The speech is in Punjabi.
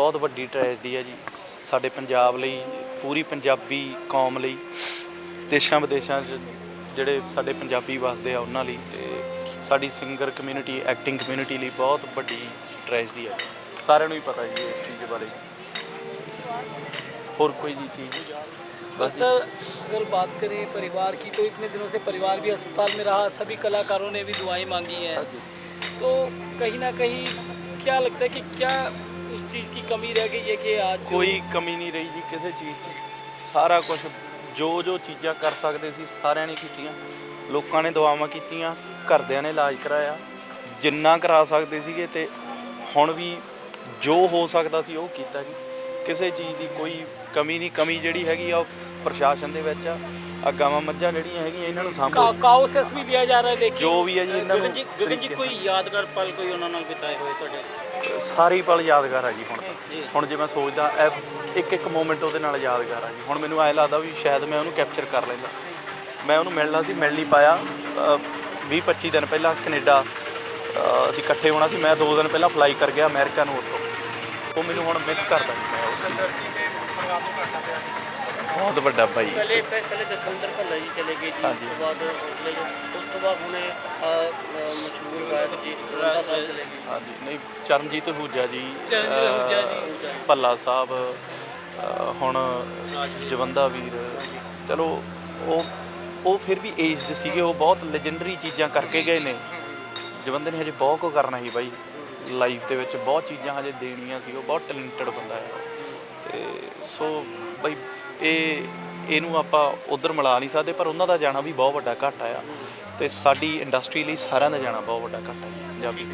ਬਹੁਤ ਵੱਡੀ ਟ੍ਰੈਜਡੀ ਹੈ ਜੀ ਸਾਡੇ ਪੰਜਾਬ ਲਈ ਪੂਰੀ ਪੰਜਾਬੀ ਕੌਮ ਲਈ ਦੇਸ਼ਾਂ ਵਿਦੇਸ਼ਾਂ 'ਚ ਜਿਹੜੇ ਸਾਡੇ ਪੰਜਾਬੀ ਵਸਦੇ ਆ ਉਹਨਾਂ ਲਈ ਤੇ ਸਾਡੀ ਸਿੰਗਰ ਕਮਿਊਨਿਟੀ ਐਕਟਿੰਗ ਕਮਿਊਨਿਟੀ ਲਈ ਬਹੁਤ ਵੱਡੀ ਟ੍ਰੈਜਡੀ ਹੈ ਸਾਰਿਆਂ ਨੂੰ ਹੀ ਪਤਾ ਜੀ ਇਸ ਚੀਜ਼ ਬਾਰੇ ਹੋਰ ਕੋਈ ਜੀ ਚੀਜ਼ बस सर अगर बात करें परिवार की तो इतने दिनों से परिवार भी अस्पताल में रहा सभी कलाकारों ने भी दुआएं मांगी हैं तो कहीं ना कहीं क्या लगता है कि क्या उस चीज़ की कमी रह गई है कि आज जो- ਕੋਈ ਕਮੀ ਨਹੀਂ ਰਹੀ ਜੀ ਕਿਸੇ ਚੀਜ਼ 'ਚ ਸਾਰਾ ਕੁਝ ਜੋ ਜੋ ਚੀਜ਼ਾਂ ਕਰ ਸਕਦੇ ਸੀ ਸਾਰਿਆਂ ਨੇ ਕੀਤੀਆਂ ਲੋਕਾਂ ਨੇ ਦੁਆਵਾਂ ਕੀਤੀਆਂ ਘਰਦਿਆਂ ਨੇ ਇਲਾਜ ਕਰਾਇਆ ਜਿੰਨਾ ਕਰਾ ਸਕਦੇ ਸੀਗੇ ਤੇ ਹੁਣ ਵੀ ਜੋ ਹੋ ਸਕਦਾ ਸੀ ਉਹ ਕੀਤਾ ਜੀ ਕਿਸੇ ਚੀਜ਼ ਦੀ ਕੋਈ ਕਮੀ ਨਹੀਂ ਕਮੀ ਜਿਹੜੀ ਹੈਗੀ ਆ ਉਹ ਪ੍ਰਸ਼ਾਸਨ ਦੇ ਵਿੱਚ ਆ ਆ ਗਾਵਾਂ ਮੱਝਾਂ ਜਿਹੜੀਆਂ ਹੈਗੀਆਂ ਇਹਨਾਂ ਨੂੰ ਸਾਂਭੋ। ਕਾਉਸਸ ਵੀ ਲਿਆ ਜਾ ਰਿਹਾ ਲੇਕਿਨ ਜੋ ਵੀ ਹੈ ਜੀ ਇਹਨਾਂ ਨੂੰ ਗਗਨ ਜੀ ਕੋਈ ਯਾਦਗਾਰ ਪਲ ਕੋਈ ਉਹਨਾਂ ਨਾਲ ਬਿਤਾਏ ਹੋਏ ਤੁਹਾਡੇ? ਸਾਰੀ ਪਲ ਯਾਦਗਾਰ ਆ ਜੀ ਹੁਣ ਹੁਣ ਜੇ ਮੈਂ ਸੋਚਦਾ ਇੱਕ ਇੱਕ ਮੂਮੈਂਟ ਉਹਦੇ ਨਾਲ ਯਾਦਗਾਰ ਆ ਜੀ। ਹੁਣ ਮੈਨੂੰ ਐ ਲੱਗਦਾ ਵੀ ਸ਼ਾਇਦ ਮੈਂ ਉਹਨੂੰ ਕੈਪਚਰ ਕਰ ਲੈਂਦਾ। ਮੈਂ ਉਹਨੂੰ ਮਿਲਣਾ ਸੀ ਮਿਲ ਨਹੀਂ ਪਾਇਆ। 20 25 ਦਿਨ ਪਹਿਲਾਂ ਕੈਨੇਡਾ ਅਸੀਂ ਇਕੱਠੇ ਹੋਣਾ ਸੀ। ਮੈਂ 2 ਦਿਨ ਪਹਿਲਾਂ ਫਲਾਈ ਕਰ ਗਿਆ ਅਮਰੀਕਾ ਨੂੰ ਉੱਥੋਂ। ਉਹ ਮੈਨੂੰ ਹੁਣ ਮਿਸ ਕਰਦਾ ਜੀ ਮੈਂ ਉਸ ਨੂੰ। ਬਹੁਤ ਵੱਡਾ ਭਾਈ। ਪਹਿਲੇ ਪਹਿ- ਪਹਿਲੇ ਜਸਵਿੰਦਰ ਭੱਲਾ ਜੀ ਚਲੇ ਗਏ ਜੀ ਹਾਂਜੀ। ਉਸ ਤੋਂ ਬਾਅਦ ਜੋ- ਉਸ ਤੋਂ ਬਾਅਦ ਹੁਣੇ ਮਸ਼ਹੂਰ ਗਾਇਕ ਜੀ ਰੰਦਾ ਸਾਹਿਬ ਚਲੇ ਗਏ। ਹਾਂਜੀ ਨਹੀਂ ਚਰਨਜੀਤ ਹੂਜਾ ਜੀ ਚਰਨਜੀਤ ਅ, ਅਹੂਜਾ ਜੀ। ਭੱਲਾ ਸਾਹਿਬ ਹੁਣ ਜਵੰਦਾ ਵੀਰ। ਚਲੋ ਉਹ ਉਹ ਫਿਰ ਵੀ ਏਜਡ ਸੀਗੇ ਉਹ ਬਹੁਤ ਲੈਜੈਂਡਰੀ ਚੀਜ਼ਾਂ ਕਰਕੇ ਗਏ ਨੇ। ਜਵੰਦੇ ਨੇ ਹਜੇ ਬਹੁਤ ਕੁ ਕਰਨਾ ਸੀ ਬਾਈ ਲਾਈਫ ਦੇ ਵਿੱਚ। ਬਹੁਤ ਚੀਜ਼ਾਂ ਹਜੇ ਦੇਣੀਆਂ ਸੀ ਉਹ ਬਹੁਤ ਟੈਲੈਂਟਡ ਬੰਦਾ ਹੈ। ਤੇ ਸੋ ਬਈ ਇਹ, ਇਹਨੂੰ ਆਪਾਂ ਉਧਰ ਮਿਲਾ ਨਹੀਂ ਸਕਦੇ, ਪਰ ਉਹਨਾਂ ਦਾ ਜਾਣਾ ਵੀ ਬਹੁਤ ਵੱਡਾ ਘਾਟਾ ਆ। ਤੇ ਸਾਡੀ ਇੰਡਸਟਰੀ ਲਈ ਸਾਰਿਆਂ ਦਾ ਜਾਣਾ ਬਹੁਤ ਵੱਡਾ ਘਾਟਾ ਹੈ ਪੰਜਾਬੀ